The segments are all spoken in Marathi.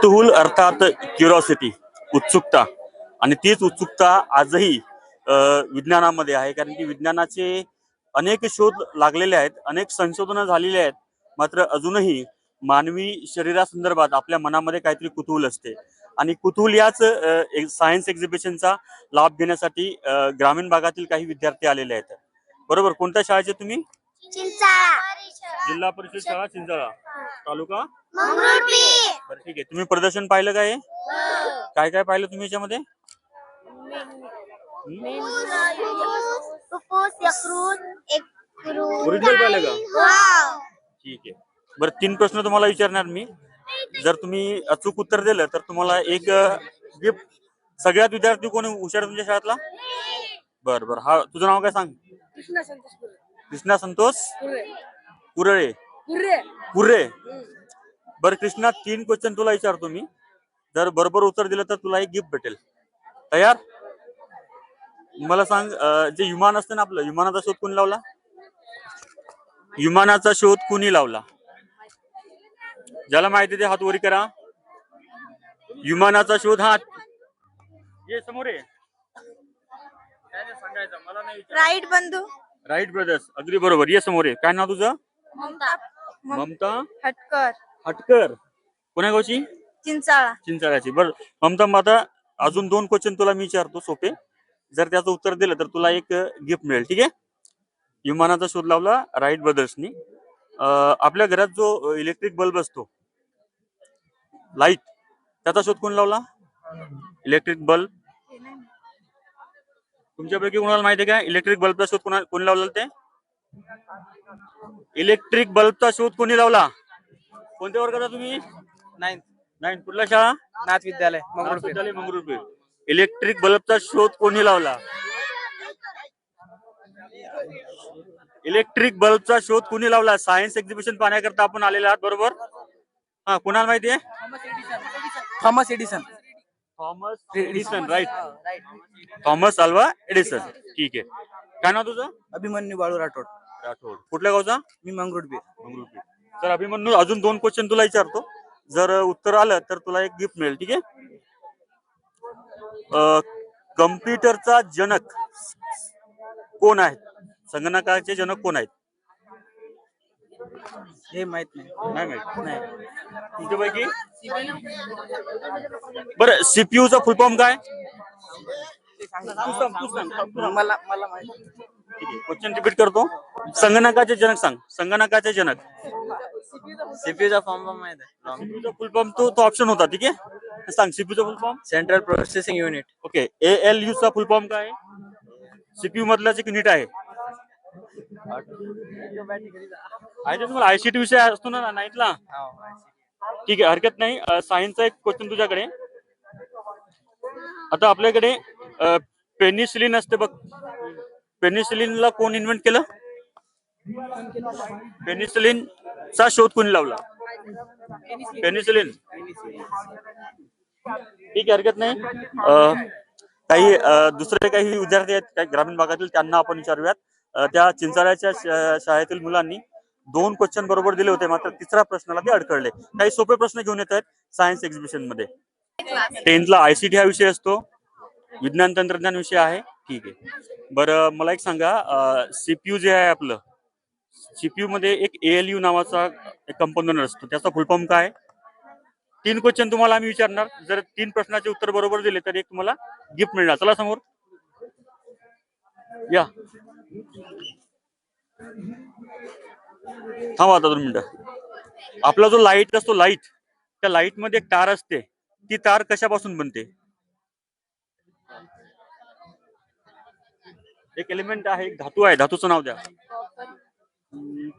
कुतूहल अर्थात क्युरॉसिटी उत्सुकता. आणि तीच उत्सुकता आजही विज्ञानामध्ये आहे. कारण की विज्ञानाचे अनेक शोध लागलेले आहेत अनेक संशोधनं झालेली आहेत. मात्र अजूनही मानवी शरीरासंदर्भात आपल्या मनामध्ये काहीतरी कुतूहल असते. आणि कुतूहल याच सायन्स एक्झिबिशनचा लाभ घेण्यासाठी ग्रामीण भागातील काही विद्यार्थी आलेले आहेत. बरोबर? कोणत्या शाळेचे तुम्ही? जिल्हा परिषद शाळा चिंचाळा. तालुका? बरं ठीक आहे. तुम्ही प्रदर्शन पाहिलं काय काय काय पाहिलं तुम्ही याच्यामध्ये? ओरिजिनल पाहिलं का? ठीक आहे. बरं तीन प्रश्न तुम्हाला विचारणार मी. जर तुम्ही अचूक उत्तर दिलं तर तुम्हाला एक गिफ्ट सगळ्यात विद्यार्थी कोणी हुशार तुमच्या शाळेतला? बर बर. हा तुझं नाव काय सांग? कृष्णा संतोष कृष्णा संतोष? पुरे कुरळे. पुरे कुर्रे बर कृष्णा तीन क्वेश्चन तुला विचारतो मी. जर बरोबर उत्तर दिलं तर तुला एक गिफ्ट भेटेल. तयार? मला सांग जे विमान असतं ना आपलं विमानाचा शोध कोणी लावला? विमानाचा शोध कोणी लावला? ज्याला माहिती ते हात वरी करा. विमानाचा शोध हा ये समोर आहे सांगायचं? मला नाही. राईट बंधू. राईट ब्रदर्स अगदी बरोबर. ये समोर आहे काय नाव तुझं? ममता. ममता? हटकर. हटकर. कोण्या गावची? चिंचाळा. चिंचाळ्याची. बर. ममता माता अजून दोन क्वेश्चन तुला मी विचारतो सोपे. जर त्याचं उत्तर दिलं तर तुला एक गिफ्ट मिळेल. ठीक आहे? विमानाचा शोध लावला राईट ब्रदर्सनी. आपल्या घरात जो इलेक्ट्रिक बल्ब असतो लाइट त्याचा शोध कोण लावला? इलेक्ट्रिक बल्ब तुमच्यापैकी कोणाला माहिती आहे का? इलेक्ट्रिक बल्बचा शोध कोणा कोणी लावला ते? इलेक्ट्रिक बल्बचा शोध कोणी लावला? कोणत्या वर्गाचा तुम्ही? नाईन्थ नाही कुठल्या शाळा? नाथ विद्यालय विद्यालय मंगरुळपीर. इलेक्ट्रिक बल्बचा शोध कोणी लावला? इलेक्ट्रिक बल्बचा शोध कोणी लावला? सायन्स एक्झिबिशन पाहण्याकरता आपण आलेले आहात बरोबर? हा कुणाला माहिती आहे? Thomas Edison Thomas Edison right Thomas Alva Edison ठीक आहे. काय नाव तुझं? अभिमन्यू बाळू राठोड. राठोड. कुठल्या गावचा? मी मंगरुळपीर मंगरुळपीर तर अभिमन्यू अजून दोन क्वेश्चन तुला विचारतो. जर उत्तर आलं तर तुला एक गिफ्ट मिळेल ठीक आहे? कम्प्युटरचा जनक कोण आहे संगणकाचे जनक कोण आहेत? हे माहित नाही. नाही माहित. नाही. तुमच्यापैकी बरं सीपीयू चा फुल फॉर्म काय? तू सांग, तू सांग, तू सांग. मला मला माहित ठीक आहे. क्वेश्चन रिपीट करतो. संगणकाचे जनक सांग. संगणकाचे जनक. सीपीयूचा फॉर्म पण माहित आहे. सीपीयू चा फुल फॉर्म तो तो ऑप्शन होता ठीक आहे? सांग सीपीयू चा full form central processing unit okay A L U चा फुल फॉर्म काय? आहे सीपीयू मधलाच एक युनिट आहे. तुम्हाला आयसीटी विषय असतो ना नाईटला ठीक आहे हरकत नाही. सायन्सचा एक क्वेश्चन तुझ्याकडे. आता आपल्याकडे पेनिसिलिन असते बघ. पेनिसिलिनला कोण इन्व्हेंट केलं? पेनिसिलिन चा शोध कोणी लावला? पेनिसिलिन ठीक आहे हरकत नाही. काही दुसरे काही विद्यार्थी आहेत काही ग्रामीण भागातील त्यांना आपण विचारूयात. त्या चिंचाळ्याच्या शाळेतील मुलांनी दोन क्वेश्चन बरोबर दिले होते. मात्र तिसऱ्या प्रश्नाला ते अडकळले काही सोपे प्रश्न घेऊन येत आहेत सायन्स एक्झिबिशनमध्ये. टेन्थला आयसीटी हा विषय असतो. विज्ञान तंत्रज्ञान विषय आहे. ठीक आहे. बरं मला एक सांगा सीपीयू जे आहे आपलं सीपीयू मध्ये एक एएलयू नावाचा एक कंपोनंट असतो. त्याचा फुलफॉर्म काय? तीन क्वेश्चन तुम्हाला आम्ही विचारणार. जर तीन प्रश्नाचे उत्तर बरोबर दिले तर एक तुम्हाला गिफ्ट मिळणार. चला समोर. या. थांबा आता दोन मिनिटं. आपला जो लाइट असतो लाइट त्या लाइटमध्ये एक तार असते. ती तार कशापासून बनते? एक एलिमेंट आहे एक धातू आहे. धातूचं नाव द्या.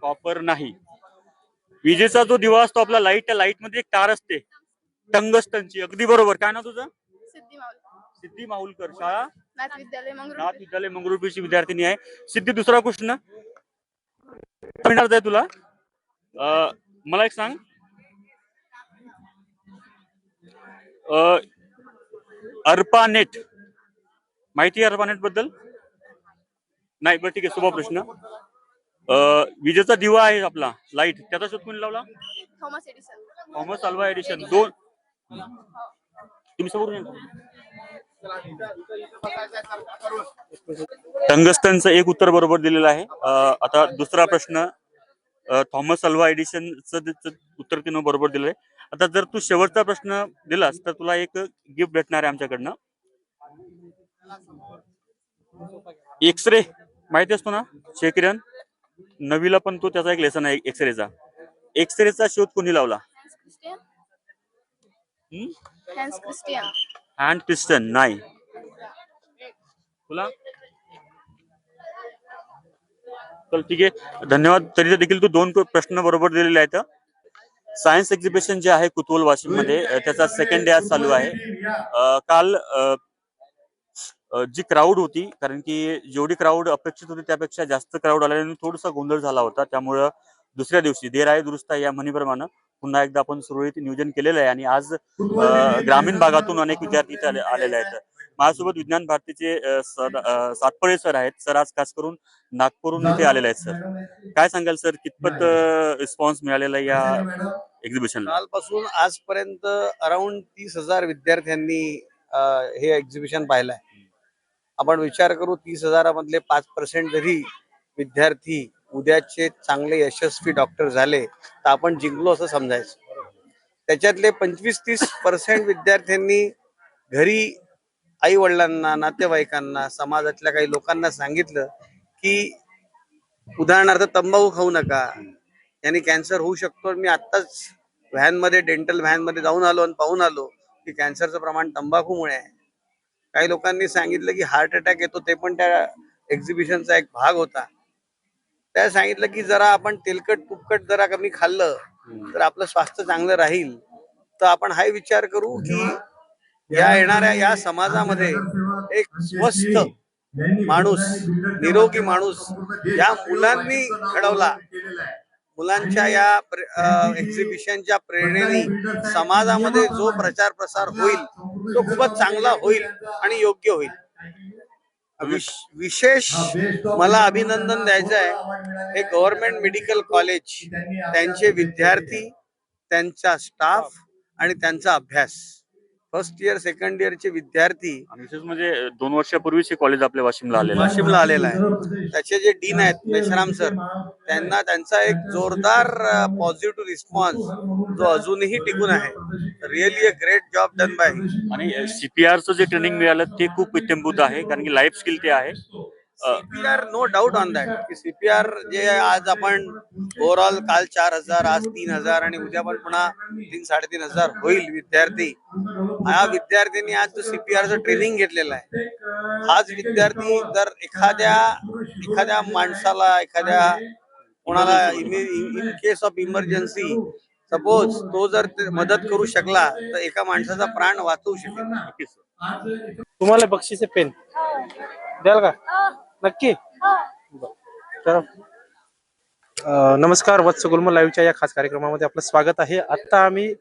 कॉपर नाही. विजेचा जो दिवा असतो आपला लाइट त्या लाइटमध्ये एक तार असते. टंगस्टनची अगदी बरोबर. काय ना तुझं? सिद्धी माहुलकर शाळा? नाथ विद्यालय नाथ विद्यालय मंगरुळपीरची विद्यार्थिनी आहे. सिद्धी दुसरा प्रश्न? मिळणार आहे तुला? अं, मला एक सांग. अं, अर्पानेट माहिती आहे अर्पानेटबद्दल? नाही बरं ठीक आहे सोपा प्रश्न. अं, विजेचा दिवा आहे आपला लाइट. त्याचा शोध कोणी लावला? Thomas Edison. Thomas Alva Edison दोन. तुम्ही समोरून या. ना. टंगस्टनचं एक उत्तर बरोबर दिलेलं आहे. आता दुसरा प्रश्न थॉमस अल्वा एडिशनचं उत्तर तिनं बरोबर दिलंय आता जर तू शेवटचा प्रश्न दिलास तर तुला एक गिफ्ट भेटणार आहे आमच्याकडनं. एक्सरे माहिती असतो ना शेकिरण. नवीला पण तो त्याचा एक लेसन आहे एक्सरेचा एक्सरेचा शोध कोणी लावला? हँड पिस्टन नाही तुला चल ठीक आहे. धन्यवाद. तरी देखील तू दोन प्रश्न बरोबर दिलेले आहेत. सायन्स एक्झिबिशन जे आहे कुतूल वाशिममध्ये त्याचा सेकंड डे आज चालू आहे. काल जी क्राऊड होती कारण की जेवढी क्राऊड अपेक्षित होती त्यापेक्षा जास्त क्राऊड आल्याने थोडासा गोंधळ झाला होता. त्यामुळं दुसऱ्या दिवशी देर आहे दुरुस्त आहे या म्हणीप्रमाणे पुन्हा एकदा आपण सुरळीत नियोजन केलेलं आहे आणि आज ग्रामीण भागातून अनेक विद्यार्थी इथे आले- आलेले आहेत. माझ्यासोबत विज्ञान भारतीचे सातपळे सर आहेत. सर आज खास करून नागपूरहून इथे आलेले आहेत सर. काय सांगाल सर? कितपत रिस्पॉन्स मिळालेला आहे या एक्झिबिशनला कालपासून आजपर्यंत अराउंड तीस हजार विद्यार्थ्यांनी हे एक्झिबिशन पाहिलंय. आपण विचार करू तीस हजारामधले पाच पर्सेंट जरी विद्यार्थी उद्याचे चांगले यशस्वी डॉक्टर झाले तर आपण जिंकलो असं समजायचं. त्याच्यातले पंचवीस तीस पर्सेंट विद्यार्थ्यांनी घरी आई वडिलांना नातेवाईकांना समाजातल्या काही लोकांना सांगितलं की उदाहरणार्थ तंबाखू खाऊ नका. याने कॅन्सर होऊ शकतो. मी आत्ताच व्हॅनमध्ये डेंटल व्हॅनमध्ये जाऊन आलो आणि पाहून आलो की कॅन्सरचं प्रमाण तंबाखूमुळे आहे. काही लोकांनी सांगितलं की हार्ट अटॅक येतो ते पण त्या एक्झिबिशनचा एक भाग होता. त्या सांगितलं की जरा आपण तेलकट तुपकट जरा कमी खाल्लं तर आपलं स्वास्थ्य चांगलं राहील. तर आपण हाही विचार करू की या येणाऱ्या या समाजामध्ये एक स्वस्थ माणूस निरोगी माणूस या मुलांनी घडवला. मुलांच्या या एक्झिबिशनच्या प्रेरणेने समाजामध्ये जो प्रचार प्रसार होईल तो खूपच चांगला होईल आणि योग्य होईल. विश- विशेष मला अभिनंदन द्यायचं आहे. हे गव्हर्नमेंट मेडिकल कॉलेज त्यांचे विद्यार्थी त्यांचा स्टाफ आणि त्यांचा अभ्यास. फर्स्ट इयर सेकंड इयरचे विद्यार्थी विशेष म्हणजे दोन वर्षापूर्वीच हे कॉलेज आपल्या वाशिमला आलेलं आहे. वाशिमला आलेला आहे. त्याचे जे डीन आहेत मेश्राम सर त्यांना त्यांचा एक जोरदार पॉझिटिव्ह रिस्पॉन्स जो अजूनही टिकून आहे. Really a great job done by आणि सीपीआरचं जे ट्रेनिंग मिळालं ते खूप इत्यंभूत आहे कारण की लाईफ स्किल ते आहे. CPR no doubt on that की सीपीआर जे आज आपण ओव्हरऑल काल चार हजार आज तीन हजार आणि उद्या पण पुन्हा तीन साडेतीन हजार होईल विद्यार्थी. हा विद्यार्थ्यांनी आज जो सीपीआरचं ट्रेनिंग घेतलेलं आहे. हाच विद्यार्थी जर एखाद्या एखाद्या माणसाला एखाद्या कोणाला in case of emergency suppose तो जर मदत करू शकला तर एका माणसाचा प्राण वाचवू शकेल. तुम्हाला बक्षीस पेन. द्याल का? नक्की. तर अं, नमस्कार वत्स गुलमल लाईव्हच्या या खास कार्यक्रमामध्ये आपलं स्वागत आहे. आता आम्ही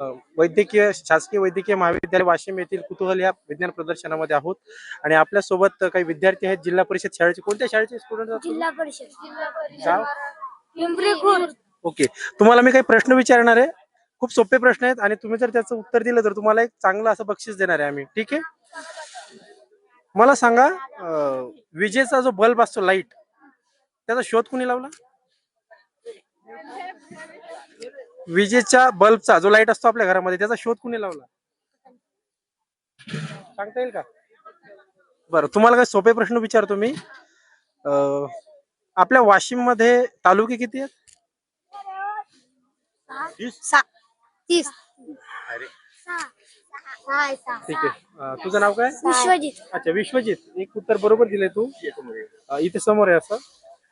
अं, वैद्यकीय शासकीय वैद्यकीय महाविद्यालय वाशिम येथील कुतूहल या विज्ञान प्रदर्शनामध्ये आहोत. आणि आपल्यासोबत काही विद्यार्थी आहेत जिल्हा परिषद शाळेचे. कोणत्या शाळेचे स्टुडंट जिल्हा परिषद. जिल्हा गाव? परिषद पिंपरी खुर्द. ओके. तुम्हाला मी काही प्रश्न विचारणार आहे. खूप सोपे प्रश्न आहेत आणि तुम्ही जर त्याचं उत्तर दिलं तर तुम्हाला एक चांगलं असं बक्षीस देणार आहे आम्ही. ठीक आहे? मला सांगा विजेचा जो बल्ब असतो लाइट त्याचा शोध कुणी लावला? विजेच्या बल्बचा जो लाइट असतो आपल्या घरामध्ये त्याचा शोध कुणी लावला? सांगता येईल का? बरं तुम्हाला काही सोपे प्रश्न विचारतो मी. आपल्या वाशिममध्ये तालुके किती आहेत? ठीक आहे. अं, तुझं नाव काय? विश्वजित. अच्छा विश्वजित. एक उत्तर बरोबर दिलंय तू. अं, इथे समोर आहे असं.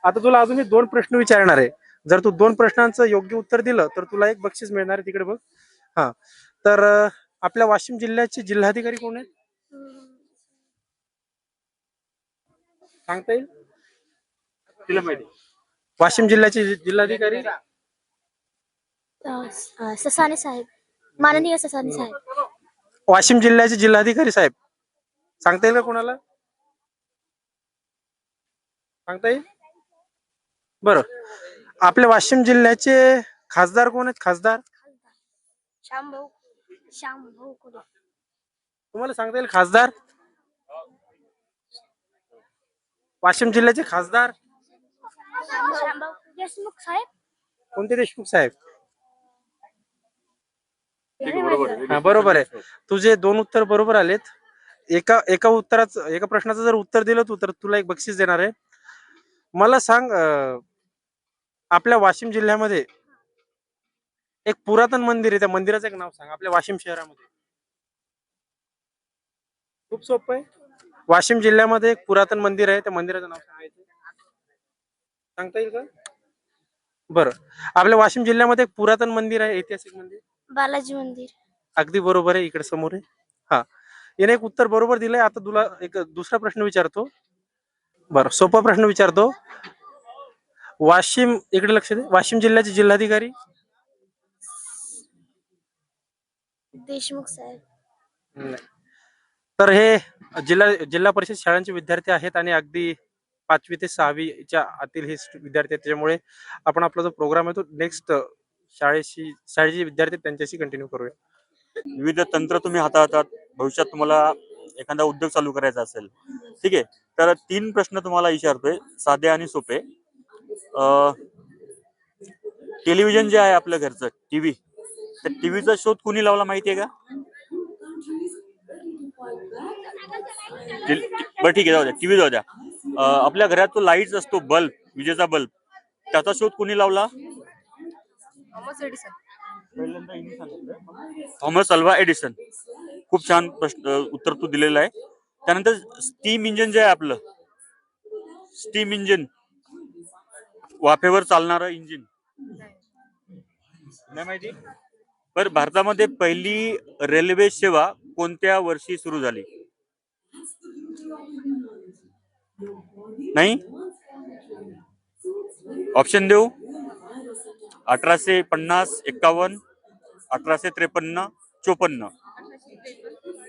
आता तुला अजून मी दोन प्रश्न विचारणार आहे. जर तू दोन प्रश्नांचं योग्य उत्तर दिलं तर तुला एक बक्षीस मिळणार आहे तिकडे बघ. हा. तर अं, आपल्या वाशिम जिल्ह्याचे जिल्हाधिकारी कोण आहेत? सांगता येईल? तिला माहिती. वाशिम जिल्ह्याचे जि- जिल्हाधिकारी? अं, स- अं, ससाने साहेब. माननीय ससाने साहेब. वाशिम जिल्ह्याचे जिल्हाधिकारी साहेब. सांगता येईल का कोणाला? सांगता येईल? बरं. आपल्या वाशिम जिल्ह्याचे खासदार कोण आहेत? खासदार? श्याम भाऊ तुम्हाला सांगता येईल खासदार? वाशिम जिल्ह्याचे खासदार? देशमुख साहेब. कोणते देशमुख साहेब? हा बरोबर आहे. तुझे दोन उत्तर बरोबर आलेत. एका एका उत्तराचं एका प्रश्नाचं जर उत्तर दिलं तू तर तुला एक बक्षीस देणार आहे. मला सांग अं, आपल्या वाशिम जिल्ह्यामध्ये एक पुरातन मंदिर आहे. त्या मंदिराचं एक नाव सांग आपल्या वाशिम शहरामध्ये. खूप सोपं आहे. वाशिम जिल्ह्यामध्ये एक पुरातन मंदिर आहे. त्या मंदिराचं नाव सांगायचं सांगता येईल का? बरं. आपल्या वाशिम जिल्ह्यामध्ये एक पुरातन मंदिर आहे ऐतिहासिक मंदिर. बालाजी मंदिर. अगदी बरोबर आहे इकडे समोर आहे. हा. याने एक उत्तर बरोबर दिलंय. आता तुला एक दुसरा प्रश्न विचारतो. बर सोपा प्रश्न विचारतो. वाशिम इकडे लक्ष दे. वाशिम जिल्ह्याचे जिल्हाधिकारी? देशमुख साहेब. नाही. तर हे जिल्हा जिल्हा परिषद शाळांचे विद्यार्थी आहेत आणि अगदी पाचवी ते सहावीच्या आतील हे विद्यार्थी आहेत. त्याच्यामुळे आपण आपला जो प्रोग्राम आहे तो नेक्स्ट शाळेशी शाळेचे विद्यार्थी त्यांच्याशी कंटिन्यू करूया. विविध तंत्र तुम्ही हाताळतात. भविष्यात तुम्हाला एखादा उद्योग चालू करायचा असेल ठीक आहे? तर तीन प्रश्न तुम्हाला विचारतोय साधे आणि सोपे. टेलिव्हिजन जे आहे आपल्या घरचं टीव्ही तर टीव्हीचा शोध कुणी लावला माहिती आहे का बरं ठीक आहे जाऊ द्या टीव्ही जाऊ द्या. आपल्या घरात तो लाइट असतो बल्ब विजेचा बल्ब त्याचा शोध कुणी लावला? Thomas Edison Thomas Alva Edison. खूप छान प्रश्न उत्तर तू दिलेलं आहे. त्यानंतर स्टीम इंजिन जे आहे आपलं स्टीम इंजिन वाफेवर चालणारं इंजिन. नाही माहिती? बर भारतामध्ये पहिली रेल्वे सेवा कोणत्या वर्षी सुरू झाली? नाही? ऑप्शन देऊ? अठराशे पन्नास एक्कावन्न अठराशे त्रेपन्न चोपन्न.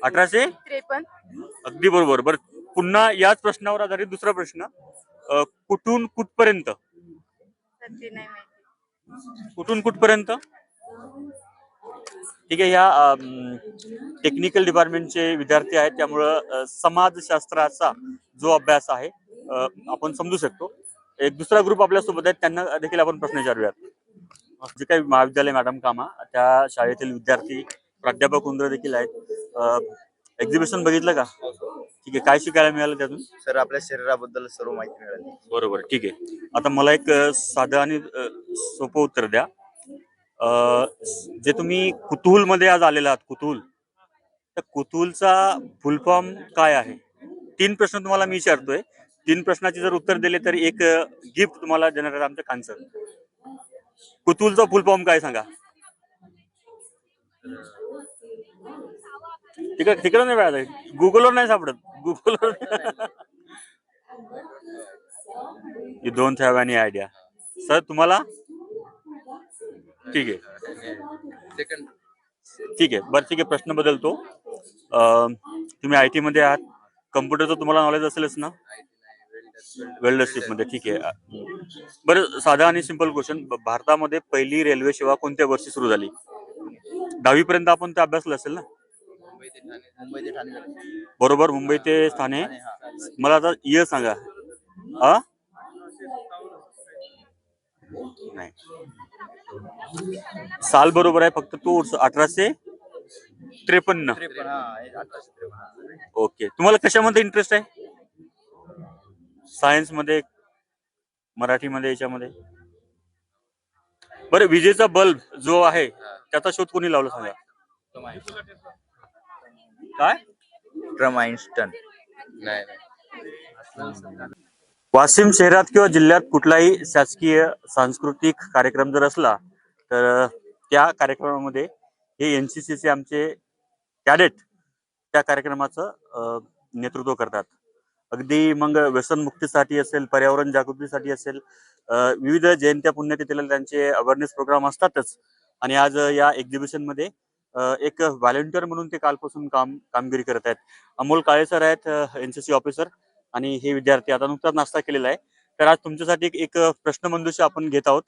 अठराशे? त्रेपन्न. अगदी बरोबर. बर पुन्हा याच प्रश्नावर आधारित दुसरा प्रश्न. अ, कुठून कुठपर्यंत? कुठून कुठपर्यंत? ठीक आहे ह्या टेक्निकल डिपार्टमेंटचे विद्यार्थी आहेत. त्यामुळं अ, समाजशास्त्राचा जो अभ्यास आहे अ, आपण समजू शकतो. एक दुसरा ग्रुप आपल्यासोबत आहेत त्यांना देखील आपण प्रश्न विचारूयात. जे काही महाविद्यालय मॅडम कामा त्या शाळेतील विद्यार्थी प्राध्यापक वृंद देखील आहेत. एक्झिबिशन बघितलं का? ठीक आहे. काय शिकायला मिळालं त्यातून? सर आपल्या शरीराबद्दल सर्व माहिती मिळाली. बरोबर. ठीक आहे. आता मला एक साधं आणि सोपं उत्तर द्या. जे तुम्ही कुतूहलमध्ये आज आलेला आहात कुतूहल त्या कुतूहलचा फुल फॉर्म काय आहे? तीन प्रश्न तुम्हाला मी विचारतोय. तीन प्रश्नाचे जर उत्तर दिले तर एक गिफ्ट तुम्हाला देणार आहे आमच्या कांचं कुतूलचा फुल फॉर्म काय सांगा? तिकडे तिकडे नाही मिळालं. गुगलवर नाही सापडत. गुगलवर you don't have any idea sir तुम्हाला? ठीक आहे. ठीक आहे. बरं ठीक आहे. प्रश्न बदलतो. तुम्ही आय टी मध्ये आहात. कम्प्युटरचं तुम्हाला नॉलेज असेलच ना? वेल्डरशिपमध्ये ठीक आहे. बरं साधा आणि सिंपल क्वेश्चन भारतामध्ये पहिली रेल्वे सेवा कोणत्या वर्षी सुरू झाली? दहावी पर्यंत आपण ते अभ्यासलं असेल ना? मुंबई ते ठाणे. बरोबर मुंबई ते ठाणे. हा. मला आता इयर सांगा. आ? नाही. साल बरोबर आहे फक्त तो अठराशे त्रेपन्न. हा, हे हा. ओके. तुम्हाला कशामध्ये इंटरेस्ट आहे? सायन्समध्ये मराठीमध्ये याच्यामध्ये. बरं विजेचा बल्ब जो आहे त्याचा शोध कोणी लावला सांगा. काय? नाही वाशिम शहरात किंवा जिल्ह्यात कुठलाही शासकीय सांस्कृतिक कार्यक्रम जर असला तर त्या कार्यक्रमामध्ये हे एनसीसीचे आमचे कॅडेट त्या कार्यक्रमाचं नेतृत्व करतात. अगदी मग व्यसनमुक्तीसाठी असेल पर्यावरण जागृतीसाठी असेल विविध जयंत्या पुण्यतिथीला त्यांचे अवेअरनेस प्रोग्राम असतातच. आणि आज या एक्झिबिशनमध्ये एक व्हॉलेंटियर म्हणून ते कालपासून काम कामगिरी करत आहेत. अमोल काळे सर आहेत एनसीसी ऑफिसर आणि हे विद्यार्थी आता नुकताच नाश्ता केलेला आहे. तर आज तुमच्यासाठी एक- एक प्रश्न आपण घेत आहोत.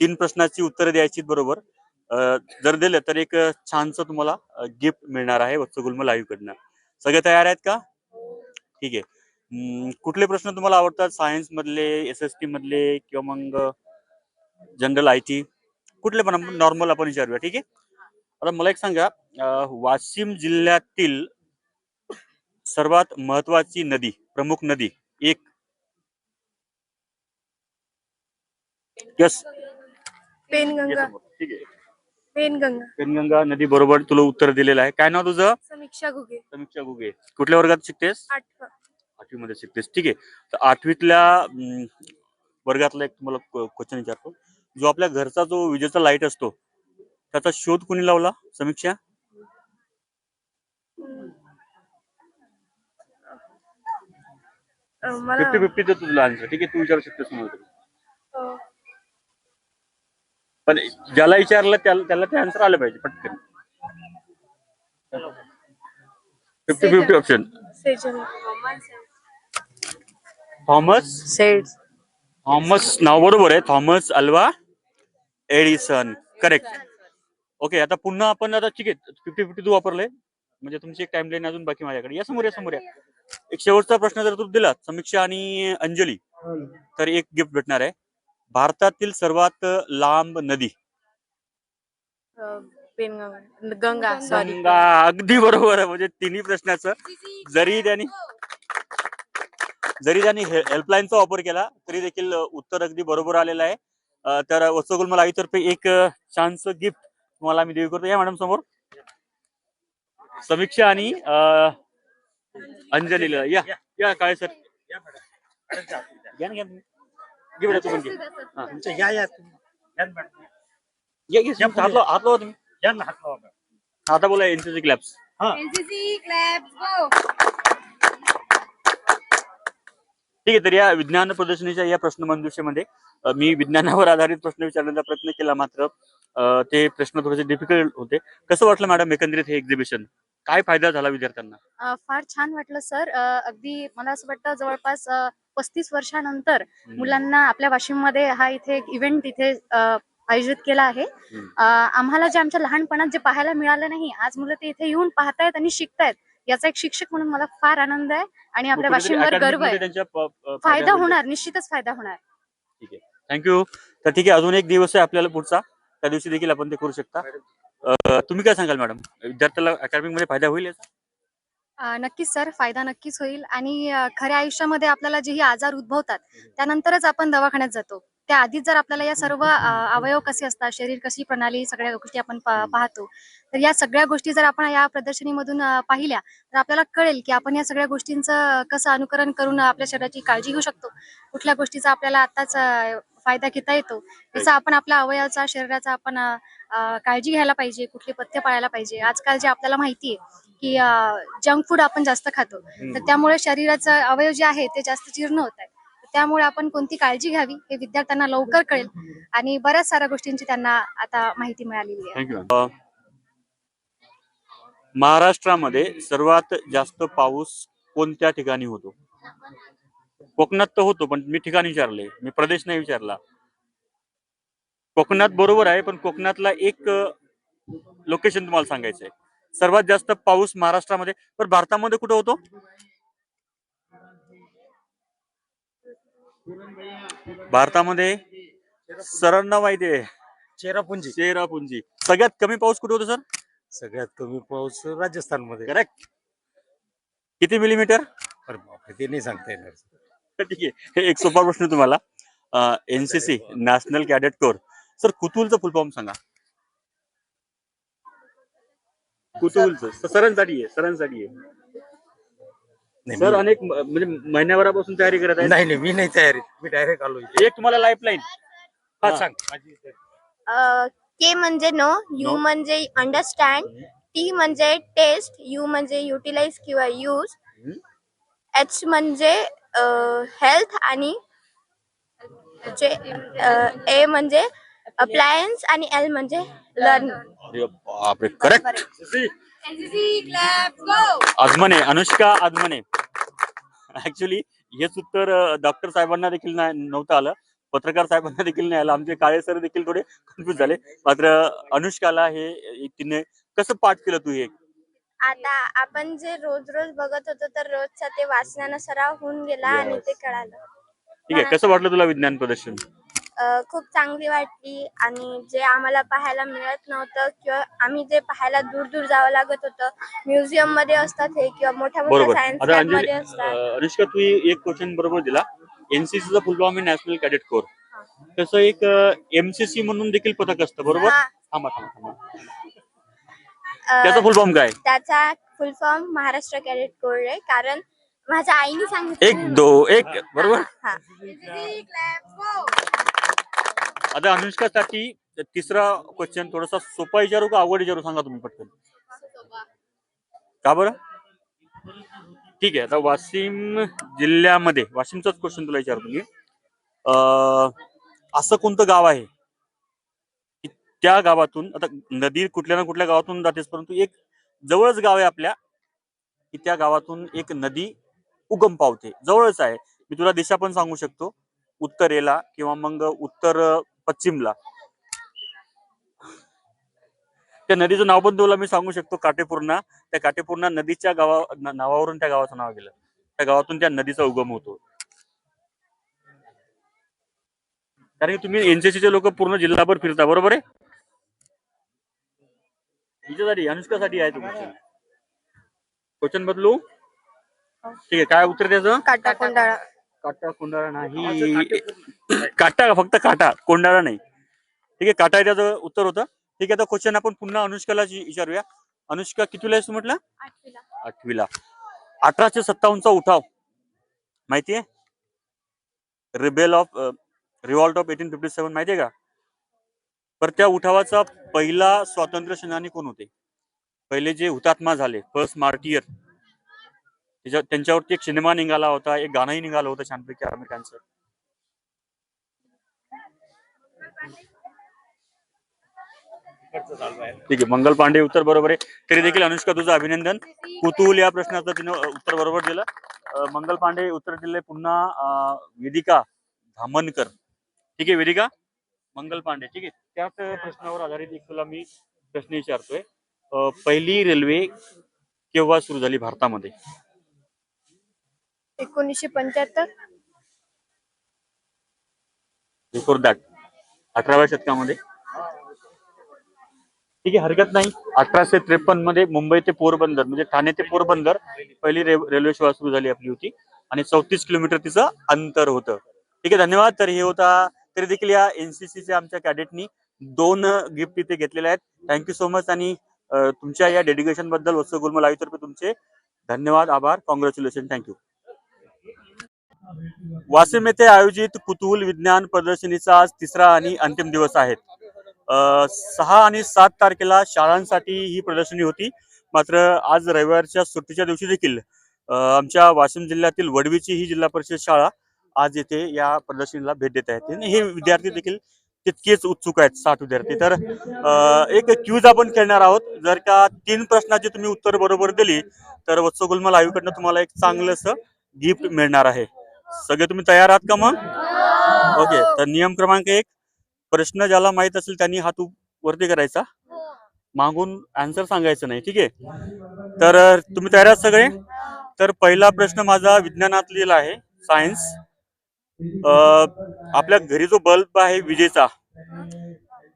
तीन प्रश्नाची उत्तरं द्यायची बरोबर. जर दिलं तर एक छानसं तुम्हाला गिफ्ट मिळणार आहे वत्सगुल्म लाईव्ह कडनं. सगळे तयार आहेत का? ठीक आहे. कुठले प्रश्न तुम्हाला आवडतात? सायन्स मधले एस एस टी मधले किंवा मग जनरल आय टी कुठले पण नॉर्मल आपण विचारूया ठीक आहे? आता मला एक सांगा वाशिम जिल्ह्यातील सर्वात महत्वाची नदी प्रमुख नदी एक. यस पेनगंगा. ठीक आहे. पेनगंगा. पेनगंगा नदी बरोबर तुला उत्तर दिलेलं आहे. काय नाव तुझं? समीक्षा घुगे. समीक्षा गुगे कुठल्या वर्गात शिकतेस? आठवं. आठवी मध्ये शिकतेस. ठीक आहे. तर आठवीतल्या वर्गातला एक तुम्हाला क्वेश्चन विचारतो. जो आपल्या घरचा जो विजेचा लाइट असतो त्याचा शोध कोणी लावला? समीक्षा? फिफ्टी फिफ्टी तुला आन्सर ठीक आहे तू विचारू शकतेस मला. अं, पण ज्याला विचारलं त्याला त्याला ते आन्सर आलं पाहिजे पटकन. Fifty fifty option Thomas? Said. Thomas नाव बरोबर आहे. Thomas Alva Edison. Correct okay आता पुन्हा आपण आता ठीक आहे फिफ्टी फिफ्टी तू वापरलंय. म्हणजे तुमची एक टाइम लाईन अजून बाकी माझ्याकडे. या समोर या समोर या. एक शेवटचा प्रश्न जर तू दिला समीक्षा आणि अंजली तर एक गिफ्ट भेटणार आहे. भारतातील सर्वात लांब नदी. गंगा अगदी बरोबर आहे. म्हणजे तिन्ही प्रश्नाचं. जरी त्यांनी जरी त्यांनी हेल्पलाईनचा वापर केला तरी देखील उत्तर अगदी बरोबर आलेलं आहे. तर वत्सगुल मला आईतर्फे एक छानसं गिफ्ट तुम्हाला मी देऊ करतो. या मॅडम समोर. समीक्षा आणि अंजलीला या या काय सर घ्या ना, घ्या तुम्ही. घे बेटा तू पण घे. हा. या या. हात लावा- हात लावा तुम्ही. आता बोला NCC claps NCC claps go ठीक आहे तर या विज्ञान प्रदर्शनीच्या या प्रश्नमंजुषेमध्ये मी विज्ञानावर आधारित प्रश्न विचारण्याचा प्रयत्न केला मात्र ते प्रश्न थोडेसे डिफिकल्ट होते. कसं वाटलं मॅडम एकंदरीत हे एक्झिबिशन काय फायदा झाला विद्यार्थ्यांना? फार छान वाटलं सर अगदी मला असं वाटतं जवळपास पस्तीस वर्षानंतर मुलांना आपल्या वाशिममध्ये हा इथे एक इव्हेंट इथे आयोजित केला आहे. आम्हाला जे आमच्या लहानपणात जे पाहायला मिळालं नाही आज मुलं ते इथे येऊन पाहतायत आणि शिकतायत. याचा एक शिक्षक म्हणून मला फार आनंद आहे आणि आपल्या वाशिमवर गर्व आहे. फायदा होणार निश्चितच फायदा होणार. थँक्यू तर ठीक आहे अजून एक दिवस आहे आपल्याला पुढचा. त्या दिवशी देखील आपण ते करू शकता. तुम्ही काय सांगाल मॅडम? विद्यार्थ्याला अकॅडमिकमध्ये फायदा होईल नक्कीच सर. फायदा नक्कीच होईल. आणि खऱ्या आयुष्यामध्ये आपल्याला जेही आजार उद्भवतात त्यानंतरच आपण दवाखान्यात जातो. त्या आधीच जर आपल्याला या सर्व अवयव कसे असतात शरीर कशी प्रणाली सगळ्या गोष्टी आपण पाहतो तर या सगळ्या गोष्टी जर आपण या प्रदर्शनीमधून पाहिल्या तर आपल्याला कळेल की आपण या सगळ्या गोष्टींचं कसं अनुकरण करून आपल्या शरीराची काळजी घेऊ शकतो. कुठल्या गोष्टीचा आपल्याला आताच फायदा घेता येतो जसं आपण आपल्या अवयवाचा शरीराचा आपण काळजी घ्यायला पाहिजे कुठले पथ्य पाळायला पाहिजे. आजकाल जे आपल्याला माहिती आहे की जंक फूड आपण जास्त खातो तर त्यामुळे शरीराचं अवयव जे आहे ते जास्त जीर्ण होत आहे. त्यामुळे आपण कोणती काळजी घ्यावी हे विद्यार्थ्यांना लवकर कळेल. आणि बऱ्याच साऱ्या गोष्टींची त्यांना आता माहिती मिळालेली आहे. महाराष्ट्रामध्ये सर्वात जास्त पाऊस कोणत्या ठिकाणी होतो? कोकणात तर होतो पण मी ठिकाणी विचारले. मी प्रदेश नाही विचारला. कोकणात बरोबर आहे पण कोकणातला एक लोकेशन तुम्हाला सांगायचं आहे सर्वात जास्त पाऊस महाराष्ट्रामध्ये पण भारतामध्ये कुठं होतो? भारतामध्ये सरांना माहिती आहे चेरापुंजी चेरापुंजी सगळ्यात कमी पाऊस कुठे होतो सर? सगळ्यात कमी पाऊस राजस्थानमध्ये. करेक्ट किती मिलीमीटर ते नाही सांगता येणार. ठीक आहे. हे एक सोपा प्रश्न तुम्हाला. NCC national cadet corps sir कुतूलचं फुल फॉर्म सांगा. कुतूलचं सरांसाठी आहे सरांसाठी आहे. सर अनेक म- म्हणजे महिन्याभरापासून तयारी करत आहे नाही नाही मी नाही तयारी. मी डायरेक्ट आलो इथे. एक तुम्हाला लाईफलाईन हा सांग माझी के म्हणजे नो यू No. म्हणजे अंडरस्टँड टी म्हणजे टेस्ट यू म्हणजे युटिलाइज किंवा यूज हम्म. एच म्हणजे हेल्थ आणि ए म्हणजे अप्लायन्स आणि एल म्हणजे लर्न अरे बापरे करेक्ट आजमने अनुष्का आजमने ऍक्च्युली हेच उत्तर डॉक्टर साहेबांना देखील नव्हतं आलं. पत्रकार साहेबांना देखील नाही आलं. आमचे काळे सर देखील थोडे कन्फ्युज झाले. मात्र अनुष्काला हे तिने कसं पाठ केलं तू हे? आता आपण जे रोज रोज बघत होतो तर रोजचा ते वाचनानं सराव होऊन गेला आणि ते कळालं. ठीक आहे. कसं वाटलं तुला विज्ञान प्रदर्शन? खूप चांगली वाटली. आणि जे आम्हाला पाहायला मिळत नव्हतं किंवा आम्ही जे पाहायला दूर दूर जावं लागत होतं म्युझियममध्ये असतात हे किंवा मोठ्या मोठ्या बरोबर. सायन्स आता लॅब अंजली मध्ये असतात. अं, अनुष्का तू एक क्वेश्चन बरोबर दिला. एनसीसीचा फुल फॉर्म आहे नॅशनल कॅडेट कोर तसं एक एमसीसी म्हणून देखील पथक असतं बरोबर? हा. थांबा थांबा थांबा. अ, त्याचा फुल फॉर्म काय? त्याचा फुल फॉर्म महाराष्ट्र कॅडेट कोड आहे. कारण माझ्या आईने एक सांगितलं दो एक बरोबर? हा. आता अनुष्कासाठी तिसरा क्वेश्चन थोडासा सोपा विचारू का अवघड विचारू सांगा तुम्ही पटकन? का बरं? ठीक आहे आता वाशिम जिल्ह्यामध्ये वाशिमचाच क्वेश्चन तुला विचारतो मी. अं, असं कोणतं गाव आहे? की त्या गावातून आता नदी कुठल्या ना कुठल्या गावातून जातेच परंतु एक जवळच गाव आहे आपल्या की त्या गावातून एक नदी उगम पावते जवळच आहे. मी तुला दिशा पण सांगू शकतो. उत्तरेला किंवा मग उत्तर पश्चिमला. त्या नदीचं नाव पण तुला मी सांगू शकतो काटेपूर्णा. त्या काटेपूर्णा नदीच्या गावा नावावरून त्या गावाचं नाव गेलं. त्या गावातून त्या नदीचा उगम होतो. कारण की तुम्ही एनसीसीचे लोक पूर्ण जिल्हाभर फिरता बरोबर आहे? हिच्यासाठी अनुष्कासाठी आहे तो क्वेश्चन बदलू? ठीक आहे काय उत्तर त्याचं काटा कोंडाळा. काटा कोंडाळा नाही. काटा का फक्त काटा? कोंडाळा नाही. ठीक आहे काटा त्याचं उत्तर होतं. ठीक आहे आता क्वेश्चन आपण पुन्हा अनुष्काला जी- विचारूया. अनुष्का कितीला आहेस तू म्हटलं? आठवीला. आठवीला. अठराशे सत्तावन्नचा उठाव. माहितीये? Rebel of revolt of eighteen fifty seven माहितीये का? तर त्या उठावाचा पहिला स्वातंत्र्य सेनानी कोण होते? पहिले जे हुतात्मा झाले फर्स्ट मार्टियर त्याच्या त्यांच्यावरती एक सिनेमा निघाला होता एक गाणंही निघालं होतं छानपैकी अमेरिकांचं ठीक आहे मंगल पांडे उत्तर बरोबर आहे. तरी देखील अनुष्का तुझं अभिनंदन. कुतूल या प्रश्नाचं तिने उत्तर बरोबर दिलं. मंगल पांडे उत्तर दिले पुन्हा वेदिका धामनकर. ठीक आहे वेदिका? मंगल पांडे ठीक आहे. त्याच प्रश्नावर आधारित एक तुला मी प्रश्न विचारतोय. पहिली रेल्वे केव्हा सुरू झाली भारतामध्ये? एकोणीसशे पंच्याहत्तर. Before that. अठराव्या शतकामध्ये. ठीक आहे हरकत नाही. अठराशे त्रेपन्नमध्ये मुंबई ते पोरबंदर म्हणजे ठाणे ते पोरबंदर पहिली रे, रेल्वे सेवा सुरू झाली आपली होती. आणि चौतीस किलोमीटर तिचं अंतर होतं. ठीक आहे धन्यवाद. तर हे होता तरी देखील या एनसीसीच्या आमच्या कॅडेटनी दोन गिफ्ट इथे घेतलेले आहेत. थँक्यू सो मच आणि तुमच्या या डेडिकेशनबद्दल वत्स गुलम लाईव्ह तुमचे धन्यवाद आभार. कॉंग्रॅच्युलेशन थँक्यू वाशिम येथे आयोजित कुतूहल विज्ञान प्रदर्शनीचा आज तिसरा आणि अंतिम दिवस आहे. सहा आणि सात तारखेला शाळांसाठी ही प्रदर्शनी होती. मात्र आज रविवारच्या सुट्टीच्या दिवशी देखील आमच्या वाशिम जिल्ह्यातील वडवीची ही जिल्हा परिषद शाळा आज येथे या प्रदर्शनीला भेट देत आहेत. आणि हे विद्यार्थी देखील तितकेच उत्सुक आहेत साठ विद्यार्थी. तर एक क्यूज आपण खेळणार आहोत. जर का तीन प्रश्नाची तुम्ही उत्तर बरोबर दिली तर वत्स गुलमा कडनं तुम्हाला एक चांगलंसं गिफ्ट मिळणार आहे. सगळे तुम्ही तयार आहात का मग? ओके तर नियम क्रमांक एक प्रश्न ज्याला माहीत असेल त्यांनी हात वरती करायचा. मागून आन्सर सांगायचं नाही ठीक आहे? तर तुम्ही तयार आहात सगळे? तर पहिला प्रश्न माझा विज्ञानात लिहिला आहे सायन्स आपल्या घरी जो बल्ब आहे विजेचा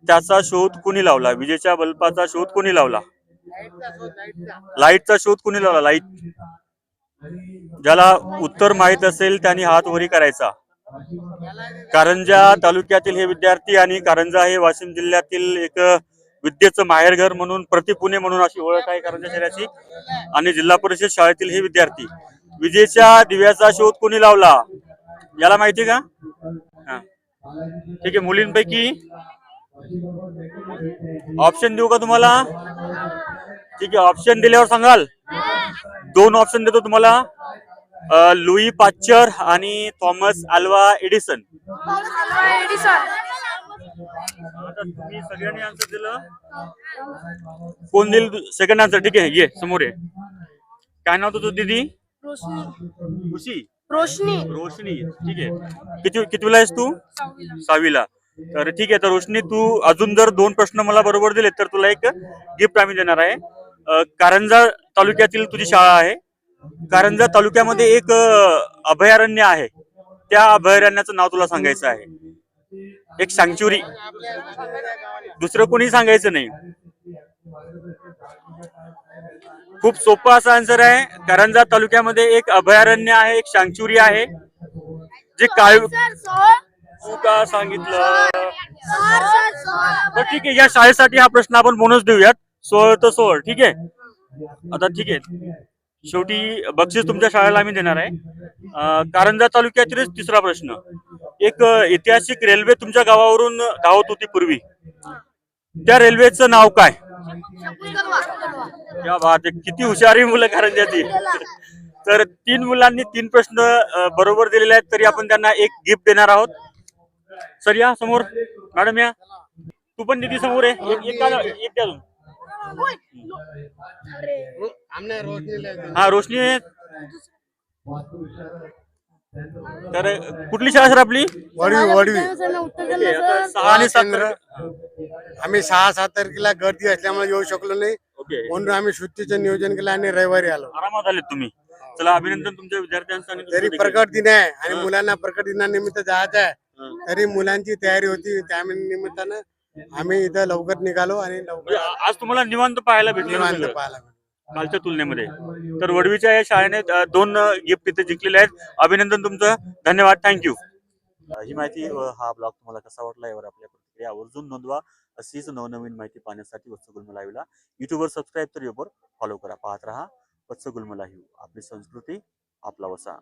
त्याचा शोध कोणी लावला? विजेच्या बल्बाचा शोध कोणी लावला? लाईटचा शोध कोणी लावला? लाइट ज्याला उत्तर माहीत असेल त्यांनी हात वरी करायचा. कारंजा तालुक्यातील हे विद्यार्थी आणि कारंजा हे वाशिम जिल्ह्यातील एक विद्येचं माहेरघर म्हणून प्रति पुणे म्हणून अशी ओळख आहे कारंजा शहराची आणि जिल्हा परिषद शाळेतील हे विद्यार्थी. विजेच्या दिव्याचा शोध कोणी लावला? याला माहिती का? ठीक आहे मुलींपैकी ऑप्शन देऊ का तुम्हाला? ठीक आहे ऑप्शन दिल्यावर सांगाल? दोन ऑप्शन देतो तुम्हाला. लुई पाच्चर आणि थॉमस अल्वा एडिसन. आता तुम्ही सगळ्यांनी आन्सर दिलं. कोण दिल सेकंड आन्सर ठीक आहे ये समोर आहे काय नाव तुझं दीदी? खुशी रोशनी. रोशनी. ठीक आहे. किती कितवीला आहेस तू? सहावीला. तर ठीक आहे तर रोशनी तू अजून जर दोन प्रश्न मला बरोबर दिले तर तुला एक गिफ्ट आम्ही देणार आहे. कारंजा तालुक्यातील तुझी शाळा आहे. कारंजा तालुक्यामध्ये एक अभयारण्य आहे. त्या अभयारण्याचं नाव तुला सांगायचं आहे. एक सँक्च्युरी. दुसरं कोणी सांगायचं नाही. खूप सोपं असा आन्सर आहे. कारंजा तालुक्यामध्ये एक अभयारण्य आहे एक सँक्च्युरी आहे जे काय तू का सांगितलं? ठीक आहे. या शाळेसाठी हा प्रश्न आपण बोनस देऊयात. सोळ तर सोळ ठीक आहे. आता ठीक आहे. शेवटी बक्षीस तुमच्या शाळेला आम्ही देणार आहे. कारंजा तालुक्यातीलच तिसरा प्रश्न. एक ऐतिहासिक रेल्वे तुमच्या गावावरून धावत होती पूर्वी. त्या रेल्वेचं नाव काय? क्या बात किती हुशारी मुलं कारंजाची. तर तीन मुलांनी तीन प्रश्न बरोबर दिलेले आहेत. तरी आपण त्यांना एक गिफ्ट देणार आहोत. सर या समोर. मॅडम या. तू पण निधी समोर आहे एक- द्या हा रोशनी आहे. तर कुठली शाळा सर आपली? वडवी वडवी. ओके, आता सहा आणि सात. आम्ही सहा सात तारखेला गर्दी असल्यामुळे येऊ शकलो नाही. ओके. म्हणून आम्ही सुट्टीचं नियोजन केलं आणि रविवारी आलो. आरामात आले तुम्ही. चला अभिनंदन तुमच्या विद्यार्थ्यांचं आणि तरी. प्रकट दिन आहे आणि. मुलांना प्रकट दिनानिमित्त जायचं आहे. हं. तरी मुलांची तयारी होती त्या निमित्तानं. आम्ही इथं लवकर निघालो आणि म्हणजे आ- आज तुम्हाला निवांत पाहायला भेटलं निवांत. पाहायला मिळालं. कालच्या तुलनेमध्ये. तर वडवीच्या या शाळेने अ, दोन गिफ्ट इथे जिंकलेले आहेत. अभिनंदन तुमचं. धन्यवाद. थँक्यू ही माहिती व हा ब्लॉग तुम्हाला कसा वाटला यावर आपल्या प्रतिक्रिया आवर्जून नोंदवा. अशीच नवनवीन माहिती पाहण्यासाठी वत्स गुलमला लाईव्हला युट्यूबवर सबस्क्राईब तर युट्यूबवर फॉलो करा. पाहत राहा. वत्स गुलमला लाईव्ह आपली संस्कृती आपला वसा.